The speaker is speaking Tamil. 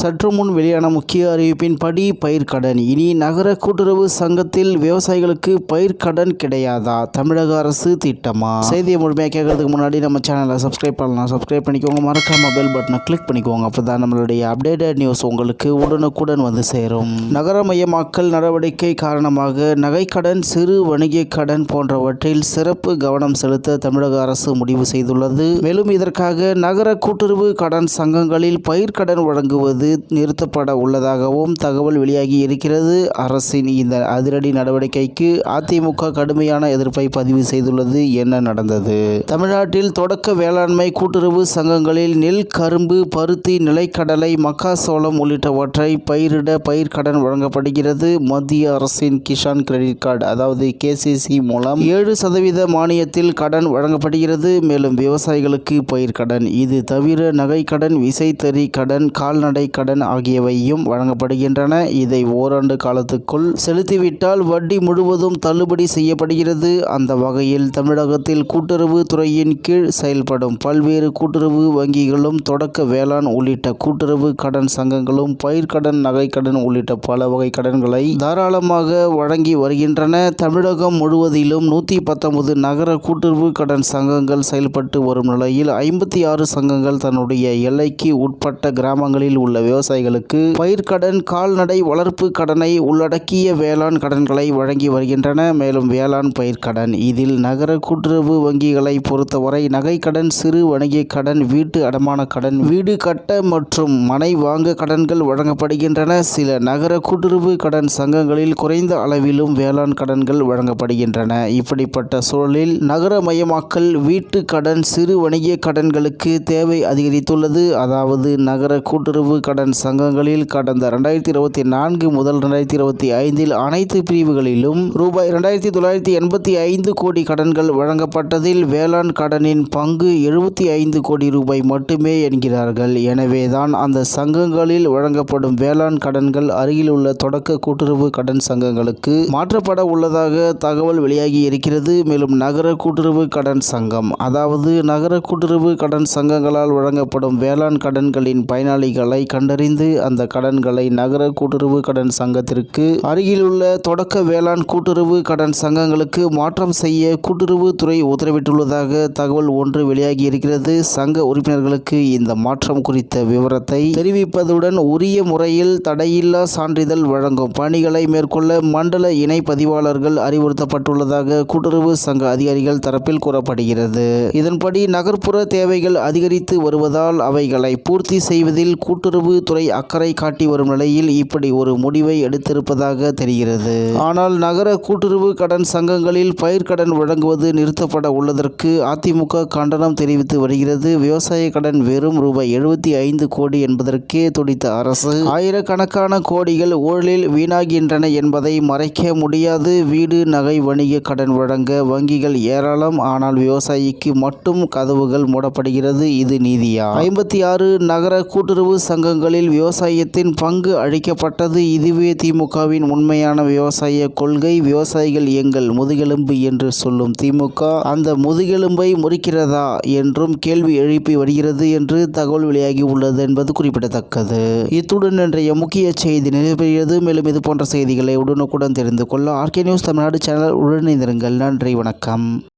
சற்று முன் வெளியான முக்கிய அறிவிப்பின்படி பயிர்க்கடன் இனி நகர கூட்டுறவு சங்கத்தில் விவசாயிகளுக்கு பயிர்க்கடன் கிடையாதா? தமிழக அரசு திட்டமா? செய்தியை முழுமையாக கேட்கறதுக்கு முன்னாடி நம்ம சேனலை சப்ஸ்கிரைப் பண்ணலாம். சப்ஸ்கிரைப் பண்ணிக்கோங்க. மறக்காம பெல் பட்டனை கிளிக் பண்ணிக்கோங்க. அப்பதான் நம்மளுடைய அப்டேட்டட் நியூஸ் உங்களுக்கு உடனுக்குடன் வந்து சேரும். நகரமயமாக்கல் நடவடிக்கை காரணமாக நகைக்கடன் சிறு வணிக கடன் போன்றவற்றில் சிறப்பு கவனம் செலுத்த தமிழக அரசு முடிவு செய்துள்ளது. மேலும் இதற்காக நகர கூட்டுறவு கடன் சங்கங்களில் பயிர்க்கடன் வழங்குவது நிறுத்தப்பட உள்ளதாகவும் தகவல் வெளியாகி இருக்கிறது. அரசின் இந்த அதிரடி நடவடிக்கைக்கு அதிமுக கடுமையான எதிர்ப்பை பதிவு செய்துள்ளது என்ன நடந்தது. தமிழ்நாட்டில் தொடக்க வேளாண்மை கூட்டுறவு சங்கங்களில் நெல் கரும்பு பருத்தி நிலைக்கடலை மக்காசோளம் உள்ளிட்டவற்றை பயிரிட பயிர்க்கடன் வழங்கப்படுகிறது. மத்திய அரசின் கிஷான் கிரெடிட் கார்டு அதாவது கேசிசி மூலம் ஏழு சதவீத மானியத்தில் கடன் வழங்கப்படுகிறது. மேலும் விவசாயிகளுக்கு பயிர்க்கடன் இது தவிர நகைக்கடன் விசைத்தறி கடன் கால்நடை கடன் ஆகியவையும் வழங்கப்படுகின்றன. இதை ஓராண்டு காலத்துக்குள் செலுத்திவிட்டால் வட்டி முழுவதும் தள்ளுபடி செய்யப்படுகிறது. அந்த வகையில் தமிழகத்தில் கூட்டுறவு துறையின் கீழ் செயல்படும் பல்வேறு கூட்டுறவு வங்கிகளும் தொடக்க வேளாண் உள்ளிட்ட கூட்டுறவு கடன் சங்கங்களும் பயிர்க்கடன் நகைக்கடன் உள்ளிட்ட பல வகை கடன்களை தாராளமாக வழங்கி வருகின்றன. தமிழகம் முழுவதிலும் நூற்றி பத்தொன்பது நகர கூட்டுறவு கடன் சங்கங்கள் செயல்பட்டு வரும் நிலையில் ஐம்பத்தி ஆறு சங்கங்கள் தன்னுடைய எல்லைக்கு உட்பட்ட கிராமங்களில் உள்ள விவசாயிகளுக்கு பயிர்க்கடன் கால்நடை வளர்ப்பு கடனை உள்ளடக்கிய வேளாண் கடன்களை வழங்கி வருகின்றன. மேலும் வேளாண் பயிர்க்கடன் இதில் நகர கூட்டுறவு வங்கிகளை பொறுத்தவரை நகைக்கடன் சிறு வணிக கடன் வீட்டு அடமான கடன் வீடு கட்ட மற்றும் மனை வாங்க கடன்கள் வழங்கப்படுகின்றன. சில நகர கூட்டுறவு கடன் சங்கங்களில் குறைந்த அளவிலும் வேளாண் கடன்கள் வழங்கப்படுகின்றன. இப்படிப்பட்ட சூழலில் நகரமயமாக்கல் வீட்டு கடன் சிறு வணிக கடன்களுக்கு தேவை அதிகரித்துள்ளது. அதாவது நகர கூட்டுறவு கடன் சங்கங்களில் கடந்த ரெண்டாயிரத்தி இருபத்தி நான்கு முதல் ரெண்டாயிரத்தி இருபத்தி ஐந்தில் அனைத்து பிரிவுகளிலும் ரூபாய் ரெண்டாயிரத்தி தொள்ளாயிரத்தி எண்பத்தி ஐந்து கோடி கடன்கள் வழங்கப்பட்டதில் வேளாண் கடனின் பங்கு எழுபத்தி ஐந்து கோடி ரூபாய் மட்டுமே என்கிறார்கள். எனவேதான் அந்த சங்கங்களில் வழங்கப்படும் வேளாண் கடன்கள் அருகிலுள்ள தொடக்க கூட்டுறவு கடன் சங்கங்களுக்கு மாற்றப்பட உள்ளதாக தகவல் வெளியாகி இருக்கிறது. மேலும் நகர கூட்டுறவு கடன் சங்கம் அதாவது நகர கூட்டுறவு கடன் சங்கங்களால் வழங்கப்படும் வேளாண் கடன்களின் பயனாளிகளை கண்டறிந்து அந்த கடன்களை நகர கூட்டுறவு கடன் சங்கத்திற்கு அருகிலுள்ள தொடக்க வேளாண் கூட்டுறவு கடன் சங்கங்களுக்கு மாற்றம் செய்ய கூட்டுறவு துறை உத்தரவிட்டுள்ளதாக தகவல் ஒன்று வெளியாகி இருக்கிறது. சங்க உறுப்பினர்களுக்கு இந்த மாற்றம் குறித்த விவரத்தை தெரிவிப்பதுடன் உரிய முறையில் தடையில்லா சான்றிதழ் வழங்கும் பணிகளை மேற்கொள்ள மண்டல இணை பதிவாளர்கள் அறிவுறுத்தப்பட்டுள்ளதாக கூட்டுறவு சங்க அதிகாரிகள் தரப்பில் கூறப்படுகிறது. இதன்படி நகர்ப்புற தேவைகள் அதிகரித்து வருவதால் அவைகளை பூர்த்தி செய்வதில் கூட்டுறவு துறை அக்கறை காட்டி வரும் நிலையில் இப்படி ஒரு முடிவை எடுத்திருப்பதாக தெரிகிறது. ஆனால் நகர கூட்டுறவு கடன் சங்கங்களில் பயிர்க்கடன் வழங்குவது நிறுத்தப்பட உள்ளதற்கு அதிமுக கண்டனம் தெரிவித்து வருகிறது. விவசாய கடன் வெறும் ரூபாய் எழுபத்தி ஐந்து கோடி என்பதற்கே துடித்த அரசு. ஆயிரக்கணக்கான கோடிகள் ஊழலில் வீணாகின்றன என்பதை மறைக்க முடியாது. வீடு நகை வணிக கடன் வழங்க வங்கிகள் ஏராளம். ஆனால் விவசாயிக்கு மட்டும் கதவுகள் மூடப்படுகிறது. இது நீதியா? ஐம்பத்தி ஆறு நகர கூட்டுறவு சங்கங்கள் மாநிலங்களில் விவசாயத்தின் பங்கு அழிக்கப்பட்டது. இதுவே திமுகவின் உண்மையான விவசாய கொள்கை. விவசாயிகள் எங்கள் முதுகெலும்பு என்று சொல்லும் திமுக அந்த முதுகெலும்பை முறிக்கிறதா என்றும் கேள்வி எழுப்பி வருகிறது என்று தகவல் வெளியாகி உள்ளது என்பது குறிப்பிடத்தக்கது. இத்துடன் இன்றைய முக்கிய செய்தி நிறைவேறியது மேலும் இது போன்ற செய்திகளை உடனுக்குடன் தெரிந்து கொள்ள ஆர்கே நியூஸ் தமிழ்நாடு சேனல் உடனிருங்கள் நன்றி வணக்கம்.